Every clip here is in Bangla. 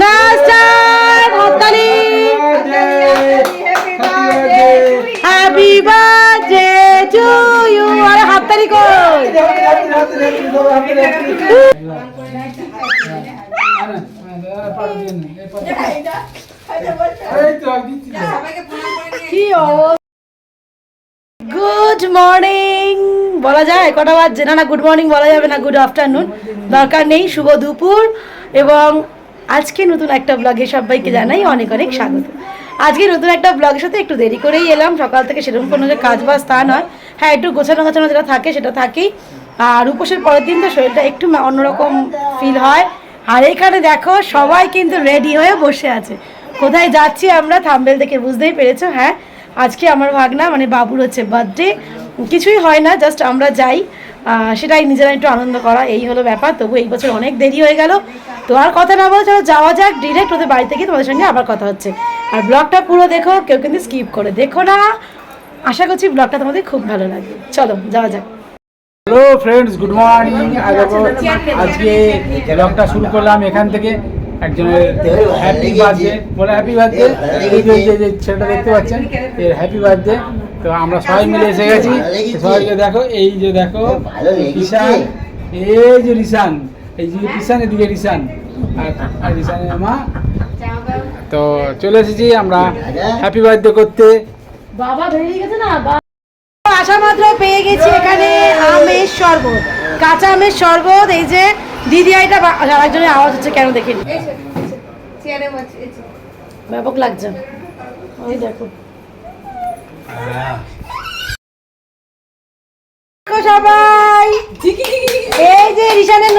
নাস্তার হাততালি হ্যাপি বার্থডে টু ইউ আরে হাততালি কই গুড মর্নিং বলা যায়, কটা বাজছে? না না গুড মর্নিং বলা যাবে না গুড আফটারনুন দরকার নেই, শুভ দুপুর। এবং আজকে নতুন একটা ব্লগে সবাইকে জানাই অনেক অনেক স্বাগত। আজকে নতুন একটা ব্লগের সাথে একটু দেরি করেই এলাম, সকাল থেকে সেরকম কোনো যে কাজ বাজ তা নয়। হ্যাঁ একটু গোছানো গোছানো যেটা থাকে সেটা থাকেই। আর উপোসের পরের দিন তো শরীরটা একটু অন্যরকম ফিল হয়। আর এখানে দেখো, সবাই কিন্তু রেডি হয়ে বসে আছে। কোথায় যাচ্ছি আমরা থাম্বেল দেখে বুঝতেই পেরেছ হ্যাঁ? আজকে আমার ভাগনা মানে বাবুর হচ্ছে বার্থডে কিছুই হয় না জাস্ট আমরা যাই। সেটাই নিজেরা একটু আনন্দ করা, এই হলো ব্যাপার। তবু এই বছর অনেক দেরি হয়ে গেল। তো আর কথা না বলে চলো, যাওয়া যাক ডিরেক্ট ওদের বাড়ি থেকে তোমাদের সঙ্গে আবার কথা হচ্ছে। আর ব্লগটা পুরো দেখো, কেউ কিন্তু স্কিপ করে দেখো না। আশা করছি ব্লগটা তোমাদের খুব ভালো লাগবে। চলো, যাওয়া যাক। হ্যালো ফ্রেন্ডস গুড মর্নিং আজকে ব্লগটা শুরু করলাম এখান থেকে। একজনের হ্যাপি বার্থডে বলে হ্যাপি বার্থডে এই যে যে- যে ছেলেটা দেখতে পাচ্ছেন এর হ্যাপি বার্থডে তো আমরা সবাই মিলে এসে গেছি। সবাইকে দেখো এই যে দেখো রিসান এই যে রিসান এই যে রিসান এদিকে রিসান আর আর রিসানের মা। তো চলে এসেছি আমরা হ্যাপি বার্থডে করতে। বাবা বেরিয়ে গেছে না? আসা মাত্র পেয়ে গেছি এখানে আমের শরবত কাঁচা আমের শরবত এই যে দিদি আইটা আরেকজনের আওয়াজ হচ্ছে কেন দেখিনি? ব্যাপক লাগছে। ওই দেখো। দেখো সবাই। এই যে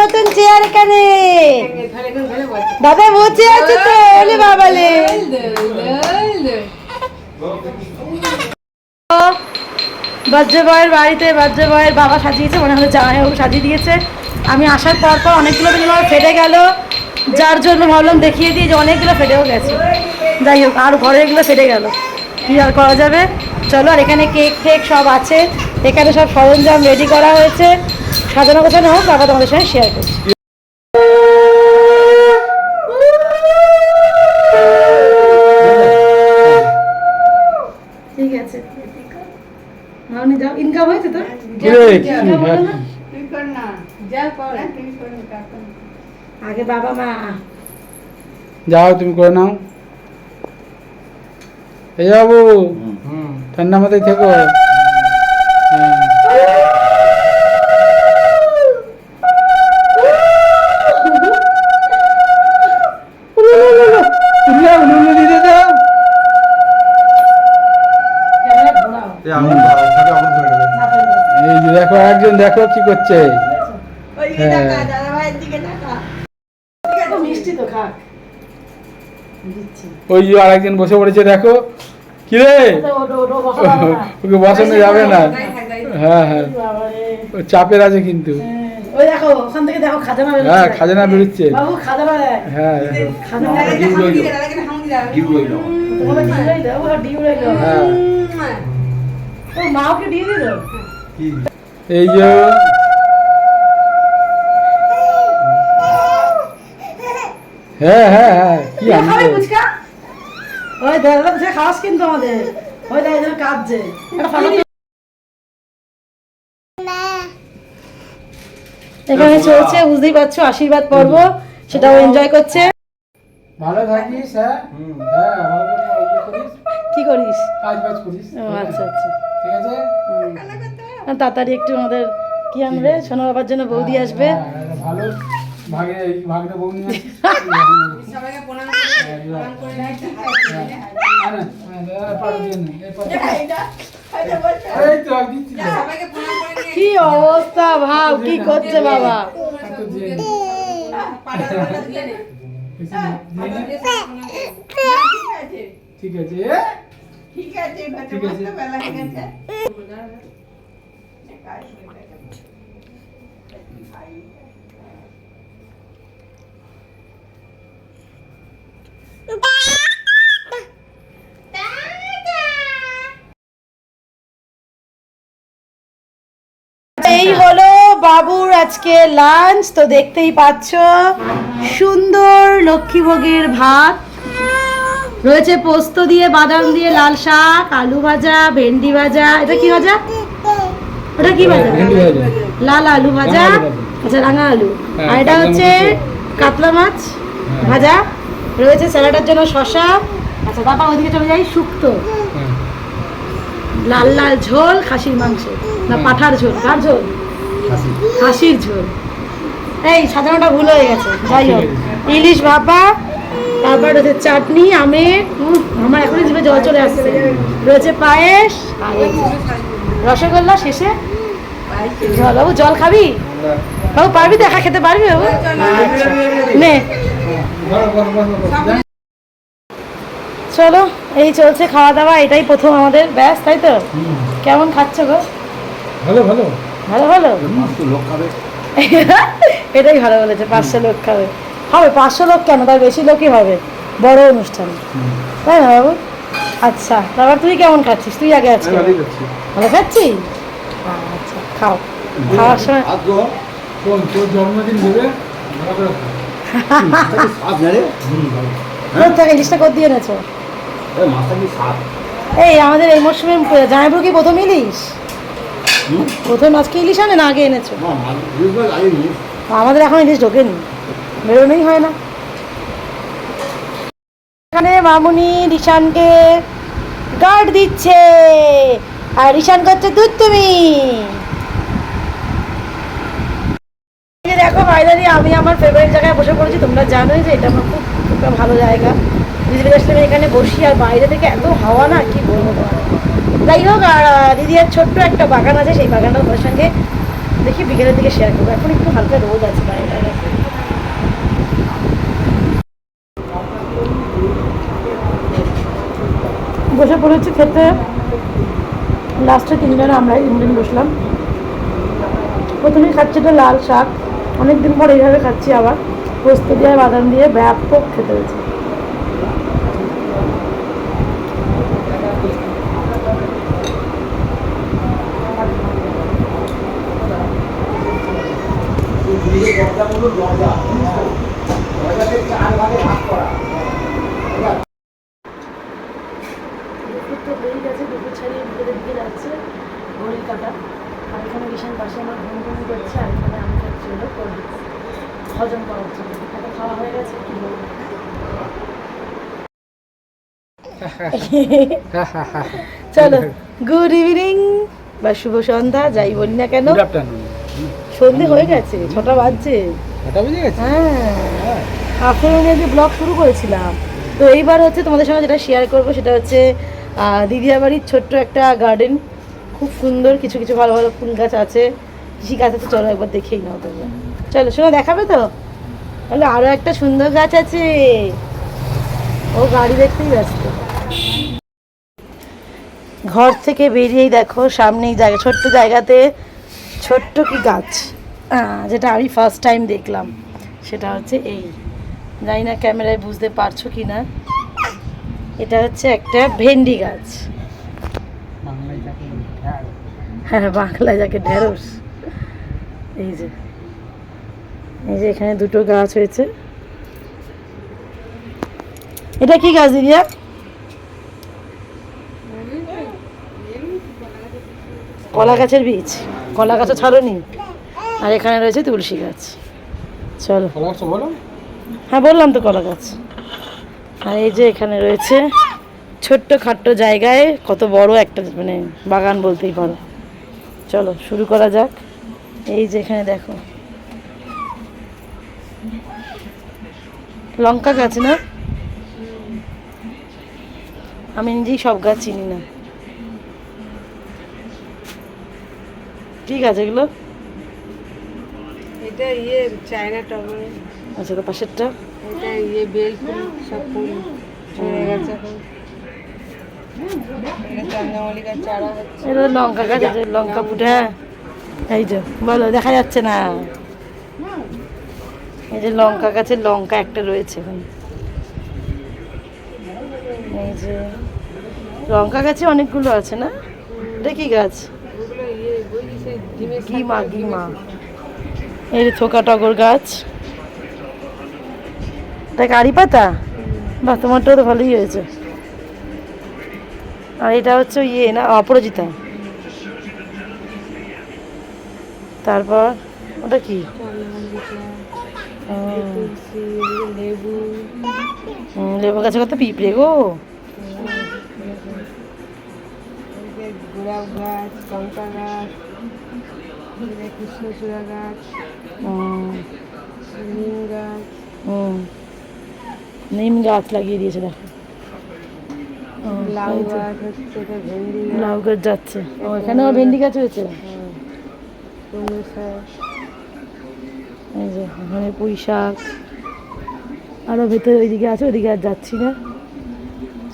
নতুন চেয়ার এখানে। দাদা বসে আছে তো ওলে বাবালে বয়ের বাড়িতে বয়ের বাবা সাজিয়েছে মনে হলো জামাই বাবু সাজিয়ে দিয়েছে। আমি আসার পর পর অনেকগুলো বেলুন আমার ফেটে গেল। যার জন্য ভাবলাম দেখিয়ে দিই যে অনেকগুলো ফেটেও গেছে। যাই হোক আর ঘরে এগুলো ফেটে গেল। কী আর করা যাবে? চলো আর এখানে কেক টেক সব আছে। এখানে সব সরঞ্জাম রেডি করা হয়েছে। সাজানো গোছানো হোক তারপর তোমাদের সঙ্গে শেয়ার করছি। ঠিক আছে। ইনকাম হয়েছে তো কিরে, কি আগে বাবা মা যাও তুমি করে নাও এই বাবু ঠান্ডা মাথায় থেকো হ্যাঁ। এই দেখো একজন দেখো কি করছে হ্যাঁ। তো মিষ্টি তো খা দিচ্ছি ওই যে আরেকজন বসে পড়েছে দেখো। কি রে। ওকে বসানো যাবে না। হ্যাঁ হ্যাঁ। চাপের আছে কিন্তু। হ্যাঁ, খাজানা বেরোচ্ছে। হ্যাঁ দেখ হ্যাঁ দেখো। খাজানা হ্যাঁ হ্যাঁ হ্যাঁ কি আনন্দ। ফুচকা? ওই দাদা ফুচকা খাওয়াস কিন্তু আমাদের ওই দাদা কাঁদছে। একটা ফটো এখানে চলছে বুঝতেই পারছ আশীর্বাদ পর্ব। সেটাও এনজয় করছে। ভালো থাকিস হ্যাঁ? হ্যাঁ ভালো করিস কি করিস? কাজ বাজ করিস। ও আচ্ছা আচ্ছা। ঠিক আছে? তাড়াতাড়ি একটু আমাদের কি আনবে? সোনা বাবার জন্য বৌদি আসবে। হ্যাঁ, ভালো। ভাগে ভাগটা বউ নিয়ে। হ্যাঁ, হ্যাঁ। কি অবস্থা ভাব কি করছে বাবা দিয়ে নে। ঠিক আছে? ঠিক আছে এই হলো বাবুর আজকে লাঞ্চ তো দেখতেই পাচ্ছ সুন্দর লক্ষ্মীভোগের ভাত। রয়েছে পোস্ত দিয়ে বাদাম দিয়ে লাল শাক আলু ভাজা ভেন্ডি ভাজা। এটা কি ভাজা? ওটা কি ভাজা? লাল আলু ভাজা। আচ্ছা রাঙা আলু। হ্যাঁ, আর এটা হচ্ছে কাতলা মাছ হ্যাঁ। ভাজা। রয়েছে স্যালাডের জন্য শশা আচ্ছা তারপর ওইদিকে চলে যাই শুক্তো। লাল লাল ঝোল খাসির মাংস। না। পাঠার ঝোল। কার ঝোল? খাসির ঝোল। এই সাজানোটা ভুল হয়ে গেছে। যাই হোক ইলিশ ভাপা তারপর রয়েছে চাটনি আমের। আমার এখনই জিভে জল চলে আসছে। রয়েছে পায়েস। আর রসগোল্লা শেষে। জল বাবু জল খাবি? বাবু পারবি তো দেখা খেতে? পারবি বাবু। নে। চলো এই চলছে খাওয়া দাওয়া এটাই প্রথম আমাদের। ব্যাস তাই তো? কেমন খাচ্ছ গো? ভালো ভালো। ভালো ভালো? লোক খাবে। এটাই ভালো বলেছে পাঁচশো লোক খাবে। হবে পাঁচশো লোক কেন? তার বেশি লোকই হবে। বড় অনুষ্ঠান। তাই না বাবু? আচ্ছা তারপর তুই কেমন খাচ্ছিস? তুই আগে আছিস ভালো খাচ্ছিস আচ্ছা খাও। খাওয়ার সময় জন্মদিন ইলিশটা কর দিয়ে এনেছো? এই আমাদের এই মরশুমে জামাইপুর কি প্রথম ইলিশ? প্রথম আজকে ইলিশ আনে না আগে এনেছো? আমাদের এখন ইলিশ ঢোকেনি। বেরোনোই হয় না। এখানে মামুনি রিশানকে গার্ড দিচ্ছে। আর রিশান করছে দুধ তুমি এই যে দেখো ফাইনালি আমি আমার ফেভারিট জায়গায় বসে পড়েছি। তোমরা জানোই যে এটা আমার খুব একটা ভালো জায়গা। দিদি আসলে আমি এখানে বসি আর বাইরে থেকে এত হাওয়া না কি বলব যাই হোক আর আহ, দিদির ছোট্ট একটা বাগান আছে সেই বাগানটা তোমার সঙ্গে দেখি বিকেলের দিকে শেয়ার করব। এখন একটু হালকা রোদ আছে বাইরে। বসে পড়েছি খেতে। লাস্টে তিনজনে আমরা তিনজন বসলাম। প্রথমে খাচ্ছি তো লাল শাক। অনেকদিন পর এইভাবে খাচ্ছি আবার। পোস্ত দিয়ে, বাদাম দিয়ে ব্যাপক খেতে হয়েছে। ছাড়িয়ে বিকেলের দিকে যাচ্ছে। ঘড়ির কাটা। আর এখানে বিশাল পাশে আমার ঘুম ঘুম করছে, আর এখানে খাচ্ছি হলো হজম করার জন্য। এটা খাওয়া হয়ে গেছে কি বলব? চলো গুড ইভিনিং বা শুভ সন্ধ্যা যাই বলি না কেন। সন্ধে হয়ে গেছে ছটা বাজছে। হ্যাঁ। আফটারনুনে যে ব্লগ শুরু করেছিলাম তো এইবার হচ্ছে তোমাদের সঙ্গে যেটা শেয়ার করব সেটা হচ্ছে দিদিয়া বাড়ির ছোট্ট একটা গার্ডেন খুব সুন্দর কিছু কিছু ভালো ভালো ফুল গাছ আছে। কৃষি গাছ আছে চলো একবার দেখেই নাও তোমরা। চলো শোনো দেখাবে তো? তাহলে আরও একটা সুন্দর গাছ আছে। ও গাড়ি দেখতেই ব্যস্ত। ঘর থেকে বেরিয়েই দেখো সামনেই জায়গা ছোট্ট জায়গাতে ছোট্ট কি গাছ? যেটা আমি ফার্স্ট টাইম দেখলাম। সেটা হচ্ছে এই। জানি না ক্যামেরায় বুঝতে পারছ কি না এটা হচ্ছে একটা ভেন্ডি গাছ। হ্যাঁ বাংলায় যাকে ঢেঁড়স। এই যে। এই যে এখানে দুটো গাছ হয়েছে। এটা কি গাছ দিদিয়া? কলা গাছের বীজ। কলা গাছও ছাড়নি? আর এখানে রয়েছে তুলসী গাছ। চলো। হ্যাঁ বললাম তো কলা গাছ। আর এই যে এখানে রয়েছে ছোট্ট খাট্ট জায়গায় কত বড় একটা মানে বাগান বলতেই পারো। চলো শুরু করা যাক। এই যে এখানে দেখো। লঙ্কা গাছ না? আমি নিজেই সব গাছ চিনি না। ঠিক আছে এগুলো? এটা ইয়ে চায়না টগর। আচ্ছা তো পাশেরটা? এটা ইয়ে বেল ফুল সব ফুল ঝরে গেছে এটা চন্দ্রমল্লিকার চারা হচ্ছে। এটা লঙ্কা গাছ লঙ্কা ফুটে হ্যাঁ। এই যে, বলো, দেখা যাচ্ছে না। এই যে লঙ্কা গাছের লঙ্কা একটা রয়েছে এই যে, লঙ্কা গাছে অনেকগুলো আছে না? এটা কি গাছ? গিমা গিমা। এই থোকা টগর গাছ। এটা কারি পাতা বাহ, তোমারটাও তো ভালোই হয়েছে। আর এটা হচ্ছে ইয়ে না, অপরাজিতা। তারপর ওটা কি? লেবু লেবু গাছে কত পিঁপড়ে গো? গোলাপ গাছ লঙ্কা গাছ কৃষ্ণচূড়া গাছ নিম গাছ হুম নিম গাছ লাগিয়ে দিয়েছে দেখো লাউ গাছ হচ্ছে ভেন্ডি গাছ। লাউ গাছ যাচ্ছে। ও এখানেও ভেন্ডি গাছ হয়েছে? হ্যাঁ, কুমড়ো শাক এই যে এখানে পুঁই শাক আরও ভেতরে ওইদিকে আছে ওইদিকে আর যাচ্ছি না।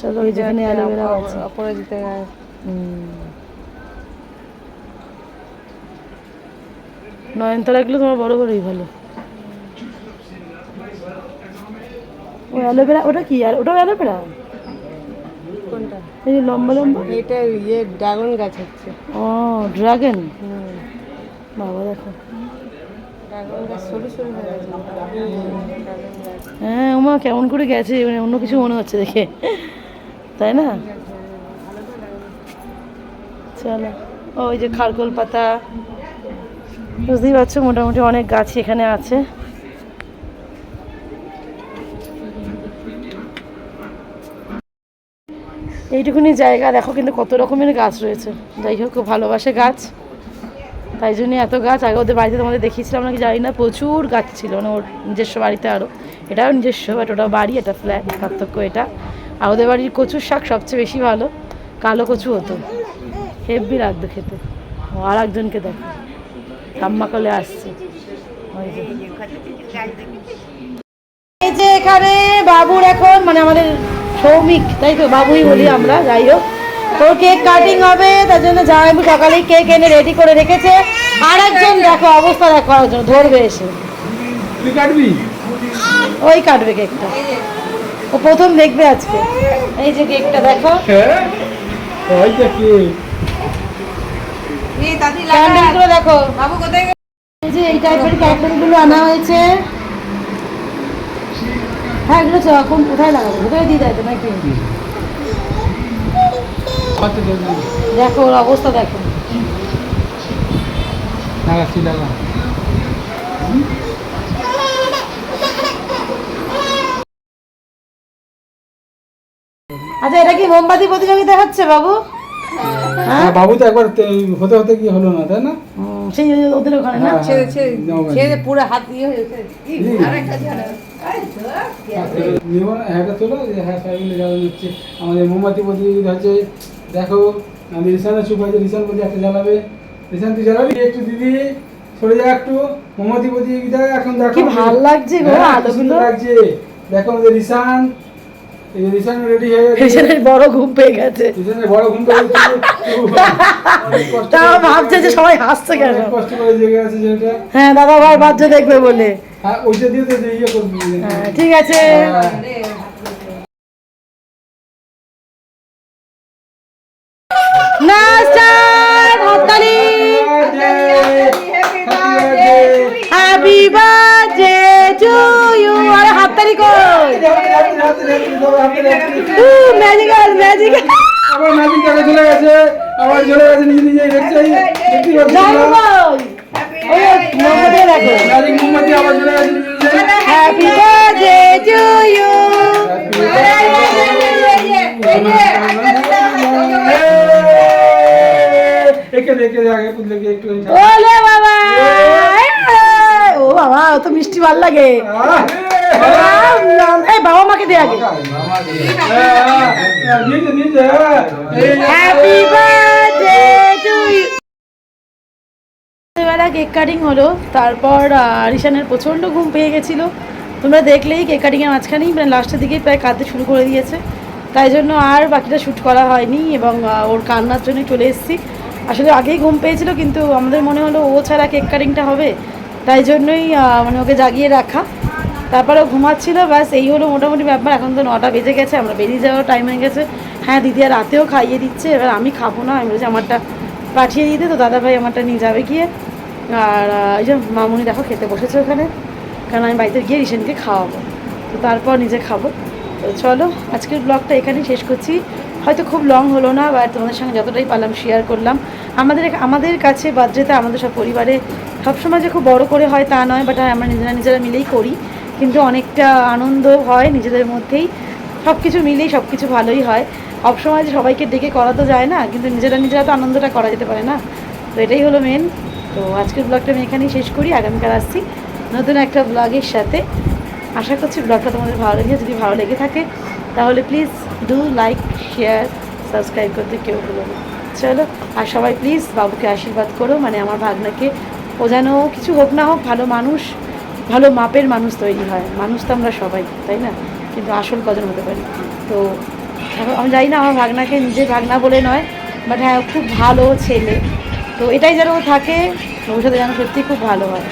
চলো ওই যেখানে অ্যালোভেরা আছে। অপরাজিতা গাছ হুম। নয়নতারাগুলো তোমার বড় বড়ই ভালো। ও অ্যালোভেরা ওটা কি? আর ওটাও অ্যালোভেরা? কোনটা? এই লম্বা লম্বা? এটা ইয়ে ড্রাগন গাছ হচ্ছে। ও ড্রাগন? হুম। বাবা দেখো। হয়ে ওমা কেমন করে গেছে? মানে অন্য কিছু মনে হচ্ছে দেখে। তাই না? চলো। ওই যে খারকোল পাতা। বুঝতেই পারছ মোটামুটি অনেক গাছ এখানে আছে। এইটুকুনি জায়গা। দেখো কিন্তু কত রকমের গাছ রয়েছে। যাই হোক খুব ভালোবাসে গাছ। তাই জন্য এত গাছ, আগে ওদের বাড়িতে তোমাদের দেখিয়েছিলাম নাকি জানি না, প্রচুর গাছ ছিল মানে ওর নিজস্ব বাড়িতে আরও এটাও নিজস্ব বাট ওটা বাড়ি, এটা ফ্ল্যাট পার্থক্য এটা। আর ওদের বাড়ির কচুর শাক সবচেয়ে বেশি ভালো, কালো কচু হতো। হেভি লাগতো খেতে। আর একজনকে দেখো। ঠাম্মা কলে আসছে। এই যে এখানে বাবুর এখন মানে আমাদের সৌমিক তাই তো? বাবুই বলি আমরা, যাই হোক। তোর কেক কাটিং হবে তার জন্য জামাইবু সকালেই কেক এনে রেডি করে রেখেছে। আর। একজন দেখো অবস্থা দেখো একজন ধরবে এসে। ওই কাটবে কেকটা ও প্রথম দেখবে আজকে। এই যে কেকটা দেখো। হ্যাঁ ক্যান্ডেলগুলো দেখো। এই যে এই টাইপের ক্যান্ডেলগুলো আনা হয়েছে। হ্যাঁ এগুলো এখন কোথায় লাগাবো? কোথায় দিয়ে দেয় তো নাকি দেখো ওর অবস্থা দেখো। আচ্ছা এটা কি মোমবাতি প্রতিযোগিতা হচ্ছে বাবু? হ্যাঁ বাবু তো একবার হতে হতে কি হলো না তাই না? সেই ওদের ওখানে না? হ্যাঁ, ছেড়ে ছেড়ে পুরো হাত দিয়ে হয়েছে নিব হ্যাঁ এটা তোলো হ্যাঁ সাইকেলে জ্বালানো হচ্ছে। আমাদের মোমবাতি প্রতিযোগিতা হচ্ছে দেখো আমি রিসানের চুপ আছে রিসান বলছে একটা জ্বালাবে। রিসান তুই জ্বালাবি? একটু দিদি সরে যা একটু মোমবাতি প্রতিযোগিতা এখন দেখো ভালো লাগছে গো হ্যাঁ, আলোগুলো সুন্দর লাগছে। দেখো আমাদের রিসান এই যে রিসান রেডি হয়ে গেছে। বড় ঘুম পেয়ে গেছে। রিসানের বড় ঘুম পেয়ে গেছে। কষ্ট তাও ভাবছে যে সবাই হাসছে কেন? কষ্ট করে জেগে আছে যেটা হ্যাঁ দাদা ভাই বাচ্চা দেখবে বলে। হ্যাঁ ওইটা দিয়ে তো ইয়ে করবি। হ্যাঁ, ঠিক আছে। ম্যাজিক্যাল ম্যাজিক্যাল আবার ম্যাজিক টাকা চলে গেছে আবার চলে গেছে নিজে নিজে দেখছে দেখতে পাচ্ছি ম্যাজিক মোমবাতি আবার চলে গেছে নিজে নিজে। হ্যাপি বার্থডে টু ইউ একে দেখে আগে কুদলে একটু ওলে বাবা ও বাবা তো মিষ্টি ভালো লাগে এই বাবা মাকে দে আগে happy birthday to Bela cake cutting হলো, তারপর রিশানের প্রচণ্ড ঘুম পেয়ে গেছিল। তোমরা দেখলেই কেক কাটিংয়ের মাঝখানেই মানে লাস্টের দিকেই প্রায় কাঁদতে শুরু করে দিয়েছে। তাই জন্য আর বাকিটা শ্যুট করা হয়নি এবং ওর কান্নার জন্য চলে এসেছি। আসলে আগেই ঘুম পেয়েছিল, কিন্তু আমাদের মনে হলো ও ছাড়া কেক কাটিংটা হবে। তাই জন্যই মানে ওকে জাগিয়ে রাখা। তারপরে ঘুমাচ্ছিল, ব্যাস এই হলো মোটামুটি ব্যাপার। এখন তো নটা বেজে গেছে, আমরা বেরিয়ে যাওয়ার টাইম হয়ে গেছে। হ্যাঁ দিদি আর রাতেও খাইয়ে দিচ্ছে, এবার আমি খাব না, আমি বলছি আমারটা পাঠিয়ে দিতে তো দাদাভাই আমারটা নিয়ে যাবে গিয়ে। আর এই যে মামুনি দেখো খেতে বসেছে ওখানে, কারণ আমি বাড়িতে গিয়ে রিসেন্টকে খাওয়াবো। তো তারপর নিজে খাব। তো চলো, আজকের ব্লগটা এখানেই শেষ করছি। হয়তো খুব লং হলো না বা তোমাদের সঙ্গে যতটাই পারলাম শেয়ার করলাম। আমাদের আমাদের কাছে বার্থডেতে আমাদের সব পরিবারে সবসময় যে খুব বড় করে হয় তা নয় বাট আমরা নিজেরা নিজেরা মিলেই করি। কিন্তু অনেকটা আনন্দ হয় নিজেদের মধ্যেই। সব কিছু মিলেই সব কিছু ভালোই হয়। সবসময় যে সবাইকে ডেকে করা তো যায় না, কিন্তু নিজেরা নিজেরা তো আনন্দটা করা যেতে পারে না। তো এটাই হলো মেন তো আজকের ব্লগটা আমি এখানেই শেষ করি, আগামীকাল আসছি নতুন একটা ব্লগের সাথে। আশা করছি ব্লগটা তোমাদের ভালো লেগেছে। যদি ভালো লেগে থাকে, তাহলে please do like share subscribe করতে কেউ ভুলো না। চলো, আর সবাই প্লিজ বাবুকে আশীর্বাদ করো। মানে আমার ভাগনাকে ও যেন কিছু হোক না হোক, ভালো মানুষ ভালো মাপের মানুষ তৈরি হয়। মানুষ তো আমরা সবাই, তাই না? কিন্তু আসল কজন হতে পারি। তো আমি জানি না, আমার ভাগনাকে নিজের ভাগনা বলে নয় বাট হ্যাঁ খুব ভালো ছেলে। তো এটাই যেন থাকে, ভবিষ্যতে যেন সত্যি খুব ভালো হয়।